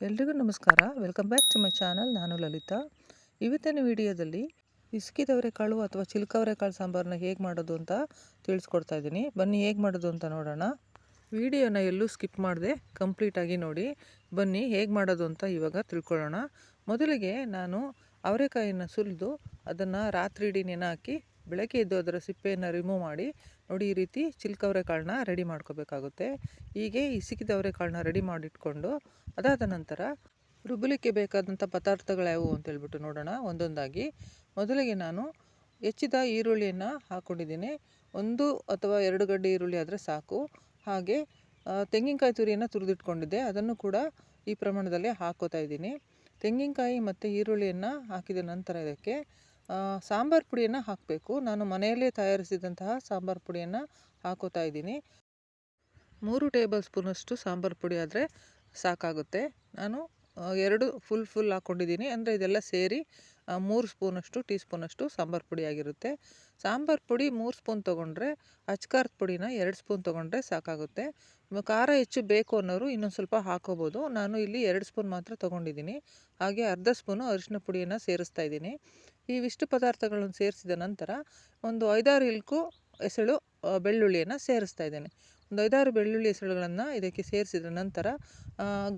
ಎಲ್ರಿಗೂ ನಮಸ್ಕಾರ. Welcome back to my channel. ನಾನು ಲಲಿತಾ. ಇವತ್ತಿನ ವಿಡಿಯೋದಲ್ಲಿ ಇಸ್ಕಿದವರೆಕಾಳು ಅಥವಾ ಚಿಲ್ಕವರೆ ಕಾಳು ಸಾಂಬಾರನ್ನ ಹೇಗೆ ಮಾಡೋದು ಅಂತ ತಿಳಿಸ್ಕೊಡ್ತಾ ಇದ್ದೀನಿ. ಬನ್ನಿ, ಹೇಗೆ ಮಾಡೋದು ಅಂತ ನೋಡೋಣ. ವಿಡಿಯೋನ ಎಲ್ಲೂ ಸ್ಕಿಪ್ ಮಾಡದೆ ಕಂಪ್ಲೀಟಾಗಿ ನೋಡಿ. ಬನ್ನಿ, ಹೇಗೆ ಮಾಡೋದು ಅಂತ ಇವಾಗ ತಿಳ್ಕೊಳ್ಳೋಣ. ಮೊದಲಿಗೆ ನಾನು ಅವರೆಕಾಯಿನ ಸುಲಿದು ಅದನ್ನು ರಾತ್ರಿ ಇಡೀ ನೆನೆ ಹಾಕಿ ಬೆಳಗ್ಗೆ ಎದ್ದು ಅದರ ಸಿಪ್ಪೆಯನ್ನು ರಿಮೂವ್ ಮಾಡಿ, ನೋಡಿ ಈ ರೀತಿ ಚಿಲ್ಕವರೆ ಕಾಳನ್ನ ರೆಡಿ ಮಾಡ್ಕೋಬೇಕಾಗುತ್ತೆ. ಹೀಗೆ ಈ ಸಿಕ್ಕಿದವರೆ ಕಾಳನ್ನ ರೆಡಿ ಮಾಡಿಟ್ಕೊಂಡು, ಅದಾದ ನಂತರ ರುಬ್ಬಲಿಕ್ಕೆ ಬೇಕಾದಂಥ ಪದಾರ್ಥಗಳು ಯಾವುವು ಅಂತ ಹೇಳ್ಬಿಟ್ಟು ನೋಡೋಣ. ಒಂದೊಂದಾಗಿ ಮೊದಲಿಗೆ ನಾನು ಹೆಚ್ಚಿದ ಈರುಳ್ಳಿಯನ್ನು ಹಾಕ್ಕೊಂಡಿದ್ದೀನಿ ಒಂದು ಅಥವಾ ಎರಡು ಗಡ್ಡೆ ಈರುಳ್ಳಿ ಆದರೆ ಸಾಕು. ಹಾಗೆ ತೆಂಗಿನಕಾಯಿ ತುರಿಯನ್ನು ತುರಿದಿಟ್ಕೊಂಡಿದ್ದೆ. ಅದನ್ನು ಕೂಡ ಈ ಪ್ರಮಾಣದಲ್ಲಿ ಹಾಕೋತಾ ಇದ್ದೀನಿ. ತೆಂಗಿನಕಾಯಿ ಮತ್ತು ಈರುಳ್ಳಿಯನ್ನು ಹಾಕಿದ ನಂತರ ಇದಕ್ಕೆ ಸಾಂಬಾರ್ ಪುಡಿಯನ್ನು ಹಾಕಬೇಕು. ನಾನು ಮನೆಯಲ್ಲೇ ತಯಾರಿಸಿದಂತಹ ಸಾಂಬಾರ್ ಪುಡಿಯನ್ನು ಹಾಕೋತಾ ಇದ್ದೀನಿ. ಮೂರು ಟೇಬಲ್ ಸ್ಪೂನಷ್ಟು ಸಾಂಬಾರು ಪುಡಿ ಆದರೆ ಸಾಕಾಗುತ್ತೆ. ನಾನು ಎರಡು ಫುಲ್ ಫುಲ್ ಹಾಕ್ಕೊಂಡಿದ್ದೀನಿ ಅಂದರೆ ಇದೆಲ್ಲ ಸೇರಿ ಮೂರು ಸ್ಪೂನಷ್ಟು ಟೀ ಸ್ಪೂನಷ್ಟು ಸಾಂಬಾರು ಪುಡಿ ಆಗಿರುತ್ತೆ. ಸಾಂಬಾರು ಪುಡಿ ಮೂರು ಸ್ಪೂನ್ ತೊಗೊಂಡ್ರೆ ಅಚ್ಕಾರದ ಪುಡಿನ ಎರಡು ಸ್ಪೂನ್ ತೊಗೊಂಡ್ರೆ ಸಾಕಾಗುತ್ತೆ. ಖಾರ ಹೆಚ್ಚು ಬೇಕು ಅನ್ನೋರು ಇನ್ನೊಂದು ಸ್ವಲ್ಪ ಹಾಕೋಬೋದು. ನಾನು ಇಲ್ಲಿ ಎರಡು ಸ್ಪೂನ್ ಮಾತ್ರ ತೊಗೊಂಡಿದ್ದೀನಿ. ಹಾಗೆ ಅರ್ಧ ಸ್ಪೂನು ಅರಿಶಿನ ಪುಡಿಯನ್ನು ಸೇರಿಸ್ತಾ ಇದ್ದೀನಿ. ಇವಿಷ್ಟು ಪದಾರ್ಥಗಳನ್ನು ಸೇರಿಸಿದ ನಂತರ ಒಂದು ಐದಾರು ಇಲ್ಕು ಎಸಳು ಬೆಳ್ಳುಳ್ಳಿಯನ್ನು ಸೇರಿಸ್ತಾ ಇದ್ದೇನೆ. ಒಂದು ಐದಾರು ಬೆಳ್ಳುಳ್ಳಿ ಹೆಸರುಗಳನ್ನು ಇದಕ್ಕೆ ಸೇರಿಸಿದ ನಂತರ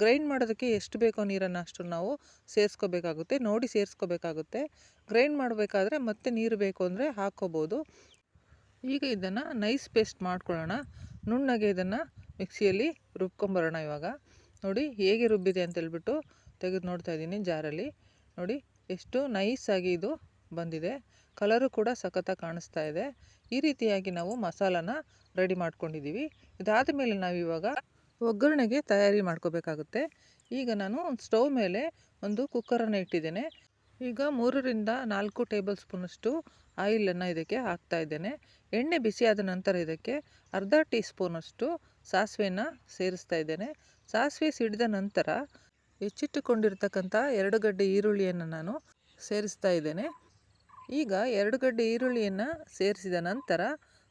ಗ್ರೈಂಡ್ ಮಾಡೋದಕ್ಕೆ ಎಷ್ಟು ಬೇಕೋ ನೀರನ್ನು ಅಷ್ಟು ನಾವು ಸೇರಿಸ್ಕೋಬೇಕಾಗುತ್ತೆ, ನೋಡಿ ಸೇರಿಸ್ಕೋಬೇಕಾಗುತ್ತೆ. ಗ್ರೈಂಡ್ ಮಾಡಬೇಕಾದ್ರೆ ಮತ್ತೆ ನೀರು ಬೇಕು ಅಂದರೆ ಹಾಕ್ಕೋಬೋದು. ಈಗ ಇದನ್ನು ನೈಸ್ ಪೇಸ್ಟ್ ಮಾಡ್ಕೊಳ್ಳೋಣ. ನುಣ್ಣಗೆ ಇದನ್ನು ಮಿಕ್ಸಿಯಲ್ಲಿ ರುಬ್ಕೊಂಬರೋಣ ಇವಾಗ. ನೋಡಿ ಹೇಗೆ ರುಬ್ಬಿದೆ ಅಂತ ಹೇಳ್ಬಿಟ್ಟು ತೆಗೆದು ನೋಡ್ತಾ ಇದ್ದೀನಿ ಜಾರಲ್ಲಿ. ನೋಡಿ ಎಷ್ಟು ನೈಸಾಗಿ ಇದು ಬಂದಿದೆ. ಕಲರು ಕೂಡ ಸಖತ್ತಾಗಿ ಕಾಣಿಸ್ತಾ ಇದೆ. ಈ ರೀತಿಯಾಗಿ ನಾವು ಮಸಾಲಾನ ರೆಡಿ ಮಾಡ್ಕೊಂಡಿದ್ದೀವಿ. ಇದಾದ ಮೇಲೆ ನಾವು ಇವಾಗ ಒಗ್ಗರಣೆಗೆ ತಯಾರಿ ಮಾಡ್ಕೋಬೇಕಾಗುತ್ತೆ. ಈಗ ನಾನು ಸ್ಟವ್ ಮೇಲೆ ಒಂದು ಕುಕ್ಕರನ್ನು ಇಟ್ಟಿದ್ದೇನೆ. ಈಗ ಮೂರರಿಂದ ನಾಲ್ಕು ಟೇಬಲ್ ಸ್ಪೂನಷ್ಟು ಆಯಿಲನ್ನು ಇದಕ್ಕೆ ಹಾಕ್ತಾ ಇದ್ದೇನೆ. ಎಣ್ಣೆ ಬಿಸಿಯಾದ ನಂತರ ಇದಕ್ಕೆ ಅರ್ಧ ಟೀ ಸ್ಪೂನಷ್ಟು ಸಾಸಿವೆನ ಸೇರಿಸ್ತಾ ಇದ್ದೇನೆ. ಸಾಸಿವೆ ಸಿಡಿದ ನಂತರ ಹೆಚ್ಚಿಟ್ಟುಕೊಂಡಿರ್ತಕ್ಕಂಥ ಎರಡು ಗಡ್ಡೆ ಈರುಳ್ಳಿಯನ್ನು ನಾನು ಸೇರಿಸ್ತಾ ಇದ್ದೇನೆ. ಈಗ ಎರಡು ಗಡ್ಡೆ ಈರುಳ್ಳಿಯನ್ನು ಸೇರಿಸಿದ ನಂತರ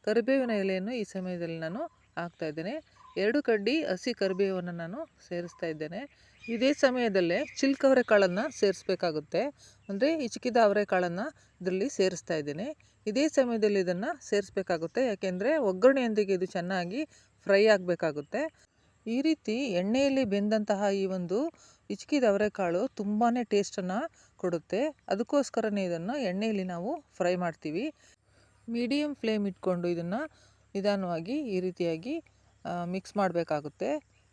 ಕರಿಬೇವಿನ ಎಲೆಯನ್ನು ಈ ಸಮಯದಲ್ಲಿ ನಾನು ಹಾಕ್ತಾ ಇದ್ದೇನೆ. ಎರಡು ಕಡ್ಡಿ ಹಸಿ ಕರಿಬೇವನ್ನು ನಾನು ಸೇರಿಸ್ತಾ ಇದ್ದೇನೆ. ಇದೇ ಸಮಯದಲ್ಲೇ ಚಿಲ್ಕವರೆ ಕಾಳನ್ನು ಸೇರಿಸ್ಬೇಕಾಗುತ್ತೆ. ಅಂದರೆ ಹಿಚಕಿದ ಅವರೆಕಾಳನ್ನು ಇದರಲ್ಲಿ ಸೇರಿಸ್ತಾ ಇದ್ದೇನೆ. ಇದೇ ಸಮಯದಲ್ಲಿ ಇದನ್ನು ಸೇರಿಸ್ಬೇಕಾಗುತ್ತೆ. ಯಾಕೆಂದರೆ ಒಗ್ಗರಣೆಯೊಂದಿಗೆ ಇದು ಚೆನ್ನಾಗಿ ಫ್ರೈ ಆಗಬೇಕಾಗುತ್ತೆ. ಈ ರೀತಿ ಎಣ್ಣೆಯಲ್ಲಿ ಬೆಂದಂತಹ ಈ ಒಂದು ಹಿಚ್ಕಿದ ಅವರೆಕಾಳು ತುಂಬಾ ಟೇಸ್ಟನ್ನು ಕೊಡುತ್ತೆ. ಅದಕ್ಕೋಸ್ಕರನೇ ಇದನ್ನು ಎಣ್ಣೆಯಲ್ಲಿ ನಾವು ಫ್ರೈ ಮಾಡ್ತೀವಿ. ಮೀಡಿಯಮ್ ಫ್ಲೇಮ್ ಇಟ್ಕೊಂಡು ಇದನ್ನು ನಿಧಾನವಾಗಿ ಈ ರೀತಿಯಾಗಿ ಮಿಕ್ಸ್ ಮಾಡಬೇಕಾಗುತ್ತೆ.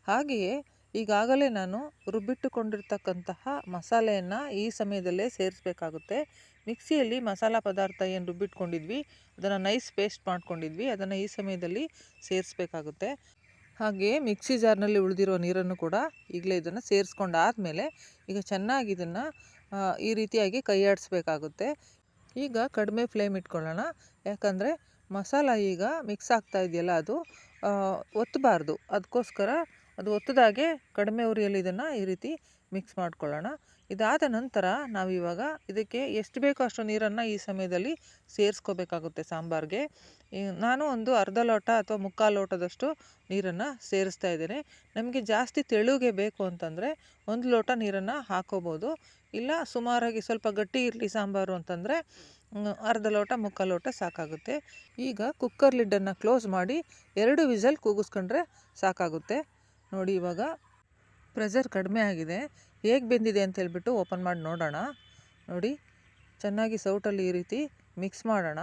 ಹಾಗೆಯೇ ಈಗಾಗಲೇ ನಾನು ರುಬ್ಬಿಟ್ಟುಕೊಂಡಿರ್ತಕ್ಕಂತಹ ಮಸಾಲೆಯನ್ನು ಈ ಸಮಯದಲ್ಲೇ ಸೇರಿಸಬೇಕಾಗುತ್ತೆ. ಮಿಕ್ಸಿಯಲ್ಲಿ ಮಸಾಲ ಪದಾರ್ಥ ಏನು ರುಬ್ಬಿಟ್ಕೊಂಡಿದ್ವಿ, ಅದನ್ನು ನೈಸ್ ಪೇಸ್ಟ್ ಮಾಡ್ಕೊಂಡಿದ್ವಿ, ಅದನ್ನು ಈ ಸಮಯದಲ್ಲಿ ಸೇರಿಸಬೇಕಾಗುತ್ತೆ. ಹಾಗೆಯೇ ಮಿಕ್ಸಿ ಜಾರ್ನಲ್ಲಿ ಉಳಿದಿರೋ ನೀರನ್ನು ಕೂಡ ಈಗಲೇ ಇದನ್ನು ಸೇರಿಸ್ಕೊಂಡಾದಮೇಲೆ ಈಗ ಚೆನ್ನಾಗಿ ಇದನ್ನು ಈ ರೀತಿಯಾಗಿ ಕೈ ಆಡಿಸ್ಬೇಕಾಗುತ್ತೆ ಈಗ ಕಡಿಮೆ ಫ್ಲೇಮ್ ಇಟ್ಕೊಳ್ಳೋಣ. ಯಾಕಂದರೆ ಮಸಾಲ ಈಗ ಮಿಕ್ಸ್ ಆಗ್ತಾ ಇದೆಯಲ್ಲ ಅದು ಒತ್ತಬಾರ್ದು ಅದಕ್ಕೋಸ್ಕರ ಅದು ಒತ್ತದಾಗೆ ಕಡಿಮೆ ಉರಿಯಲ್ಲಿ ಇದನ್ನು ಈ ರೀತಿ ಮಿಕ್ಸ್ ಮಾಡ್ಕೊಳ್ಳೋಣ. ಇದಾದ ನಂತರ ನಾವಿವಾಗ ಇದಕ್ಕೆ ಎಷ್ಟು ಬೇಕೋ ಅಷ್ಟು ನೀರನ್ನು ಈ ಸಮಯದಲ್ಲಿ ಸೇರಿಸ್ಕೋಬೇಕಾಗುತ್ತೆ ಸಾಂಬಾರಿಗೆ. ನಾನು ಒಂದು ಅರ್ಧ ಲೋಟ ಅಥವಾ ಮುಕ್ಕಾಲು ಲೋಟದಷ್ಟು ನೀರನ್ನು ಸೇರಿಸ್ತಾ ಇದ್ದೇನೆ. ನಮಗೆ ಜಾಸ್ತಿ ತೆಳುಗೆ ಬೇಕು ಅಂತಂದರೆ ಒಂದು ಲೋಟ ನೀರನ್ನು ಹಾಕೋಬೋದು. ಇಲ್ಲ ಸುಮಾರಾಗಿ ಸ್ವಲ್ಪ ಗಟ್ಟಿ ಇರಲಿ ಸಾಂಬಾರು ಅಂತಂದರೆ ಅರ್ಧ ಲೋಟ, ಮುಕ್ಕಾಲು ಲೋಟ ಸಾಕಾಗುತ್ತೆ. ಈಗ ಕುಕ್ಕರ್ ಲಿಡ್ಡನ್ನು ಕ್ಲೋಸ್ ಮಾಡಿ ಎರಡು ವಿಸಲ್ ಕೂಗಿಸ್ಕೊಂಡ್ರೆ ಸಾಕಾಗುತ್ತೆ. ನೋಡಿ ಇವಾಗ ಪ್ರೆಷರ್ ಕಡಿಮೆ ಆಗಿದೆ. ಹೇಗೆ ಬೆಂದಿದೆ ಅಂತ ಹೇಳ್ಬಿಟ್ಟು ಓಪನ್ ಮಾಡಿ ನೋಡೋಣ. ನೋಡಿ, ಚೆನ್ನಾಗಿ ಸೌಟಲ್ಲಿ ಈ ರೀತಿ ಮಿಕ್ಸ್ ಮಾಡೋಣ.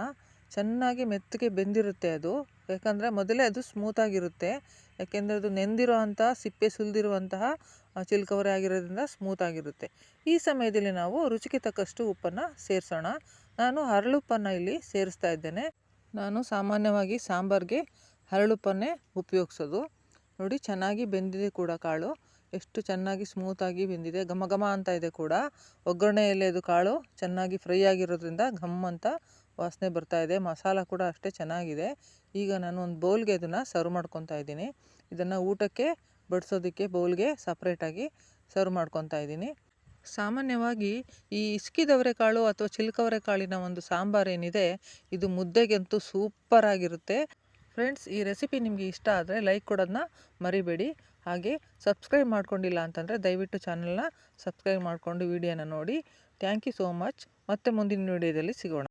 ಚೆನ್ನಾಗಿ ಮೆತ್ತಗೆ ಬೆಂದಿರುತ್ತೆ ಅದು. ಯಾಕಂದರೆ ಮೊದಲೇ ಅದು ಸ್ಮೂತಾಗಿರುತ್ತೆ ಯಾಕೆಂದರೆ ಅದು ನೆಂದಿರೋ ಅಂಥ, ಸಿಪ್ಪೆ ಸುಲಿದಿರುವಂತಹ ಚಿಲ್ಕವರೆ ಆಗಿರೋದ್ರಿಂದ ಸ್ಮೂತಾಗಿರುತ್ತೆ ಈ ಸಮಯದಲ್ಲಿ ನಾವು ರುಚಿಗೆ ತಕ್ಕಷ್ಟು ಉಪ್ಪನ್ನು ಸೇರಿಸೋಣ. ನಾನು ಹರಳುಪ್ಪನ್ನು ಇಲ್ಲಿ ಸೇರಿಸ್ತಾ ಇದ್ದೇನೆ. ನಾನು ಸಾಮಾನ್ಯವಾಗಿ ಸಾಂಬಾರಿಗೆ ಹರಳುಪ್ಪನ್ನೇ ಉಪಯೋಗಿಸೋದು. ನೋಡಿ, ಚೆನ್ನಾಗಿ ಬೆಂದಿದೆ ಕೂಡ ಕಾಳು. ಎಷ್ಟು ಚೆನ್ನಾಗಿ ಸ್ಮೂತಾಗಿ ಬೆಂದಿದೆ. ಘಮ ಘಮ ಅಂತ ಇದೆ ಕೂಡ. ಒಗ್ಗರಣೆಯಲ್ಲಿ ಅದು ಕಾಳು ಚೆನ್ನಾಗಿ ಫ್ರೈ ಆಗಿರೋದ್ರಿಂದ ಘಮ್ ಅಂತ ವಾಸನೆ ಬರ್ತಾ ಇದೆ. ಮಸಾಲ ಕೂಡ ಅಷ್ಟೇ ಚೆನ್ನಾಗಿದೆ. ಈಗ ನಾನು ಒಂದು ಬೌಲ್ಗೆ ಅದನ್ನು ಸರ್ವ್ ಮಾಡ್ಕೊತಾ ಇದ್ದೀನಿ. ಇದನ್ನು ಊಟಕ್ಕೆ ಬಡಿಸೋದಕ್ಕೆ ಬೌಲ್ಗೆ ಸಪ್ರೇಟಾಗಿ ಸರ್ವ್ ಮಾಡ್ಕೊತಾ ಇದ್ದೀನಿ. ಸಾಮಾನ್ಯವಾಗಿ ಈ ಇಸ್ಕಿದವರೆ ಕಾಳು ಅಥವಾ ಚಿಲ್ಕವರೆ ಕಾಳಿನ ಒಂದು ಸಾಂಬಾರು ಏನಿದೆ, ಇದು ಮುದ್ದೆಗಂತೂ ಸೂಪರ್ ಆಗಿರುತ್ತೆ. ಫ್ರೆಂಡ್ಸ್ ಈ ರೆಸಿಪಿ ನಿಮಗೆ ಇಷ್ಟ ಆದರೆ ಲೈಕ್ ಕೊಡೋದನ್ನ ಮರಿಬೇಡಿ. ಹಾಗೆ ಸಬ್ಸ್ಕ್ರೈಬ್ ಮಾಡ್ಕೊಂಡಿಲ್ಲ ಅಂತಂದರೆ ದಯವಿಟ್ಟು ಚಾನಲ್ನ ಸಬ್ಸ್ಕ್ರೈಬ್ ಮಾಡಿಕೊಂಡು ವಿಡಿಯೋನ ನೋಡಿ. Thank you so much. ಮತ್ತೆ ಮುಂದಿನ ವಿಡಿಯೋದಲ್ಲಿ ಸಿಗೋಣ.